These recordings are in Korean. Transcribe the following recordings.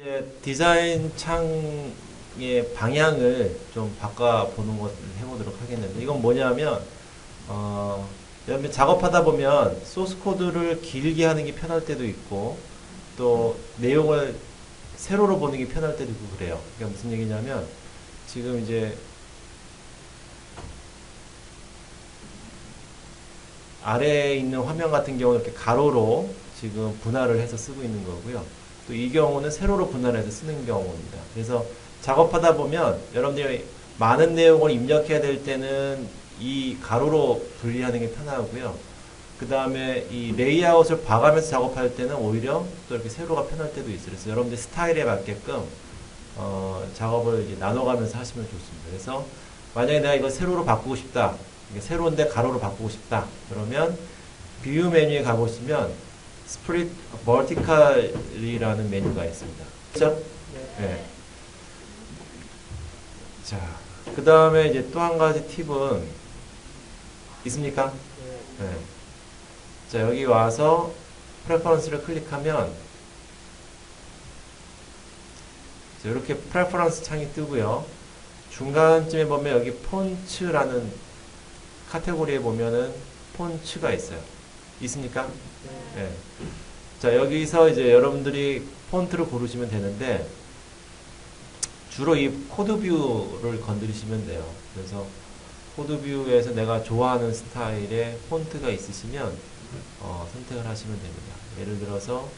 이제 디자인 창의 방향을 좀 바꿔보는 것을 해보도록 하겠는데 이건 뭐냐면 어, 작업하다 보면 소스 코드를 길게 하는 게 편할 때도 있고 또 내용을 세로로 보는 게 편할 때도 있고 그래요. 그러니까 무슨 얘기냐면 지금 이제 아래에 있는 화면 같은 경우는 이렇게 가로로 지금 분할을 해서 쓰고 있는 거고요. 또 이 경우는 세로로 분할해서 쓰는 경우입니다. 그래서 작업하다 보면 여러분들이 많은 내용을 입력해야 될 때는 이 가로로 분리하는 게 편하고요. 그 다음에 이 레이아웃을 봐가면서 작업할 때는 오히려 또 이렇게 세로가 편할 때도 있어요. 그래서 여러분들 스타일에 맞게끔 어, 작업을 이제 나눠가면서 하시면 좋습니다. 그래서 만약에 내가 이걸 세로로 바꾸고 싶다. 세로인데 가로로 바꾸고 싶다. 그러면 뷰 메뉴에 가보시면 스프릿 버티칼이라는 메뉴가 있습니다. 그죠? 네. 자, 그 다음에 이제 또 한 가지 팁은 있습니까? 네. 자, 여기 와서 프레퍼런스를 클릭하면 자, 이렇게 프레퍼런스 창이 뜨고요. 중간쯤에 보면 여기 폰츠라는 카테고리에 보면은 폰츠가 있어요. 있습니까? 네. 자, 여기서 이제 여러분들이 폰트를 고르시면 되는데, 주로 이 코드 뷰를 건드리시면 돼요. 그래서 코드 뷰에서 내가 좋아하는 스타일의 폰트가 있으시면, 어, 선택을 하시면 됩니다. 예를 들어서,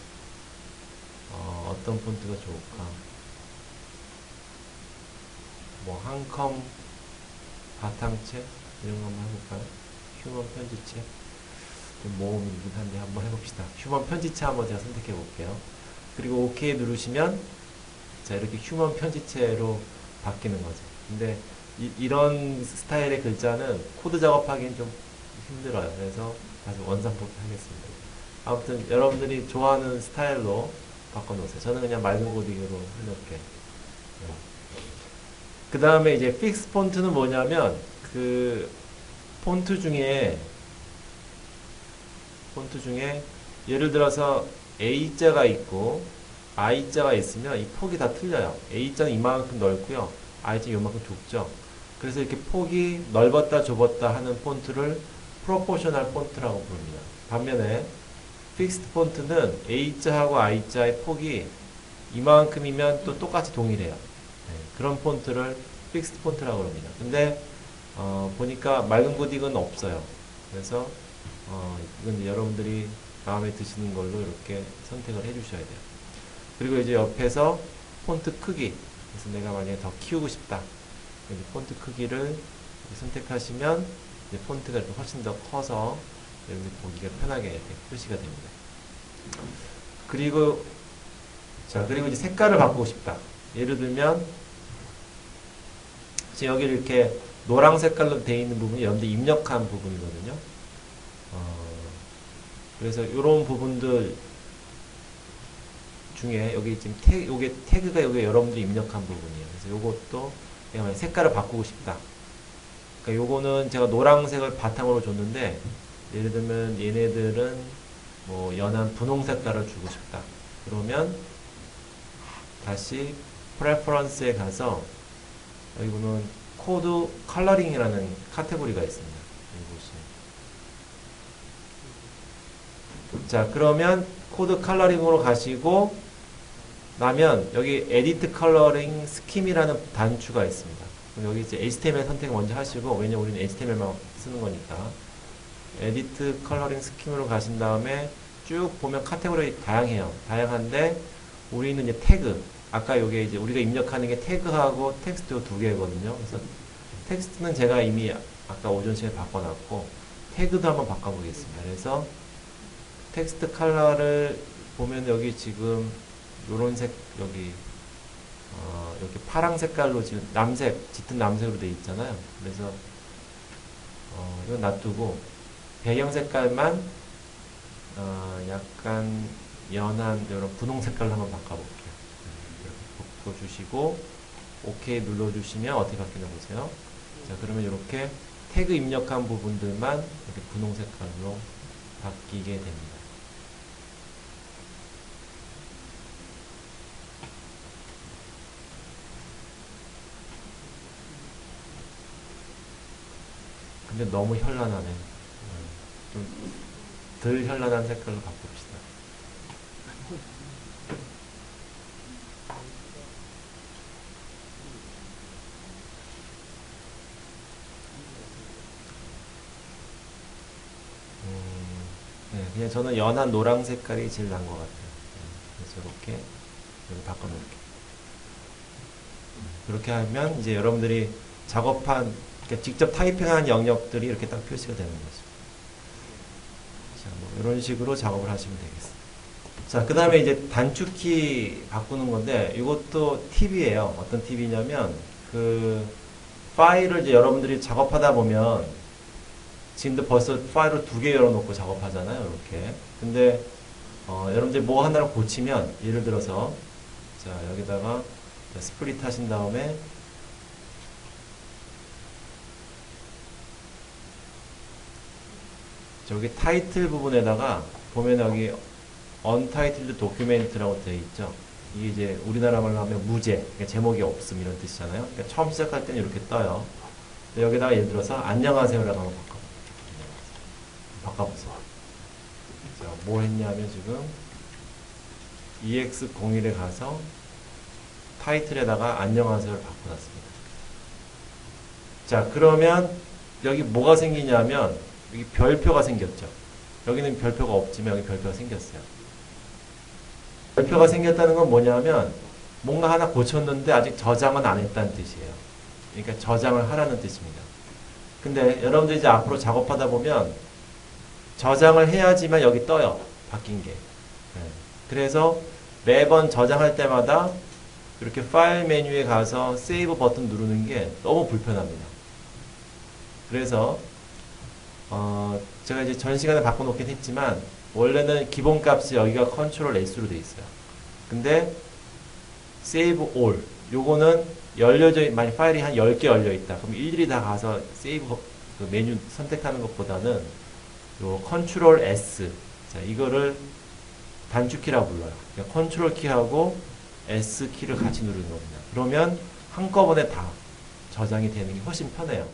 어, 어떤 폰트가 좋을까? 뭐, 한컴 바탕책? 이런 거 한번 해볼까요? 휴먼 편지책? 좀 모험이긴 한데 한번 해봅시다. 휴먼 편지체 한번 제가 선택해 볼게요. 그리고 OK 누르시면 자 이렇게 휴먼 편지체로 바뀌는 거죠. 근데 이, 런 스타일의 글자는 코드 작업하기는 좀 힘들어요. 그래서 다시 원산폭 하겠습니다. 아무튼 여러분들이 좋아하는 스타일로 바꿔놓으세요. 저는 그냥 맑은 고딕으로 해놓을게요. 그 다음에 이제 픽스 폰트는 뭐냐면 그 폰트 중에 폰트 중에 예를 들어서 A자가 있고 I자가 있으면 이 폭이 다 틀려요. A자는 이만큼 넓고요. I자는 이만큼 좁죠. 그래서 이렇게 폭이 넓었다 좁았다 하는 폰트를 프로포셔널 폰트라고 부릅니다. 반면에 픽스드 폰트는 A자하고 I자의 폭이 이만큼이면 또 똑같이 동일해요. 네, 그런 폰트를 픽스드 폰트라고 합니다. 근데 어, 보니까 맑은 고딕은 없어요. 그래서 어, 이건 여러분들이 마음에 드시는 걸로 이렇게 선택을 해 주셔야 돼요. 그리고 이제 옆에서 폰트 크기. 그래서 내가 만약에 더 키우고 싶다. 여기 폰트 크기를 선택하시면 이제 폰트가 이렇게 훨씬 더 커서 여러분들이 보기가 편하게 이렇게 표시가 됩니다. 그리고 자 그리고 이제 색깔을 바꾸고 싶다. 예를 들면 지금 여기 이렇게 노랑 색깔로 되어 있는 부분이 여러분들 입력한 부분이거든요. 어, 그래서 이런 부분들 중에 여기 지금 태, 요게 태그가 여기 여러분들이 입력한 부분이에요. 그래서 요것도 색깔을 바꾸고 싶다. 그러니까 요거는 제가 노란색을 바탕으로 줬는데 예를 들면 얘네들은 뭐 연한 분홍 색깔을 주고 싶다. 그러면 다시 프레퍼런스에 가서 보면 코드 컬러링이라는 카테고리가 있습니다. 여기 보시면. 자, 그러면 코드 컬러링으로 가시고 나면 여기 에디트 컬러링 스킴이라는 단추가 있습니다. 여기 이제 HTML 선택 먼저 하시고 왜냐 우리는 HTML만 쓰는 거니까 에디트 컬러링 스킴으로 가신 다음에 쭉 보면 카테고리 다양해요. 다양한데 우리는 이제 태그 아까 요게 이제 우리가 입력하는 게 태그하고 텍스트 두 개거든요. 그래서 텍스트는 제가 이미 아까 오전 시간에 바꿔놨고 태그도 한번 바꿔보겠습니다. 그래서 텍스트 컬러를 보면 여기 지금 요런 색 여기 어, 이렇게 파랑 색깔로 지금 남색 짙은 남색으로 되어 있잖아요. 그래서 어, 이건 놔두고 배경 색깔만 어, 약간 연한 이런 분홍 색깔로 한번 바꿔볼게요. 이렇게 바꿔주시고 OK 눌러주시면 어떻게 바뀌나 보세요. 자 그러면 이렇게 태그 입력한 부분들만 이렇게 분홍 색깔로 바뀌게 됩니다. 근데 너무 현란하네. 좀 덜 현란한 색깔로 바꿉시다. 음, 네, 그냥 저는 연한 노랑 색깔이 제일 나은 것 같아요. 네, 그래서 이렇게 여기 바꿔놓을게요. 그렇게 하면 이제 여러분들이 작업한 그러니까 직접 타이핑한 영역들이 이렇게 딱 표시가 되는 거죠. 자, 뭐 이런 식으로 작업을 하시면 되겠습니다. 자, 그 다음에 이제 단축키 바꾸는 건데 이것도 팁이에요. 어떤 팁이냐면 그 파일을 이제 여러분들이 작업하다 보면 지금도 벌써 파일을 두 개 열어놓고 작업하잖아요. 이렇게. 근데 어, 여러분들이 뭐 하나를 고치면 예를 들어서 자 여기다가 스플릿 하신 다음에 저기 타이틀 부분에다가 보면 여기 untitled document라고 되어 있죠. 이게 이제 우리나라 말로 하면 무제, 그러니까 제목이 없음 이런 뜻이잖아요. 그러니까 처음 시작할 때는 이렇게 떠요. 여기다가 예를 들어서 안녕하세요라고 한번 바꿔. 바꿔보세요. 자, 뭐 했냐면 지금 EX01에 가서 타이틀에다가 안녕하세요를 바꿔놨습니다. 자, 그러면 여기 뭐가 생기냐면 여기 별표가 생겼죠. 여기는 별표가 없지만 여기 별표가 생겼어요. 별표가 생겼다는 건 뭐냐면 뭔가 하나 고쳤는데 아직 저장은 안 했다는 뜻이에요. 그러니까 저장을 하라는 뜻입니다. 근데 여러분들 이제 앞으로 작업하다 보면 저장을 해야지만 여기 떠요. 바뀐 게. 네. 그래서 매번 저장할 때마다 이렇게 파일 메뉴에 가서 세이브 버튼 누르는 게 너무 불편합니다. 그래서 어, 제가 이제 전 시간에 바꿔놓긴 했지만 원래는 기본 값이 여기가 컨트롤 S로 돼 있어요. 근데 세이브 올 요거는 열려져 있- 만약 파일이 한 10개 열려 있다. 그럼 일일이 다 가서 세이브 그 메뉴 선택하는 것보다는 요 컨트롤 S 자 이거를 단축키라고 불러요. 그러니까 컨트롤 키하고 S 키를 같이 누르는 겁니다. 그러면 한꺼번에 다 저장이 되는 게 훨씬 편해요.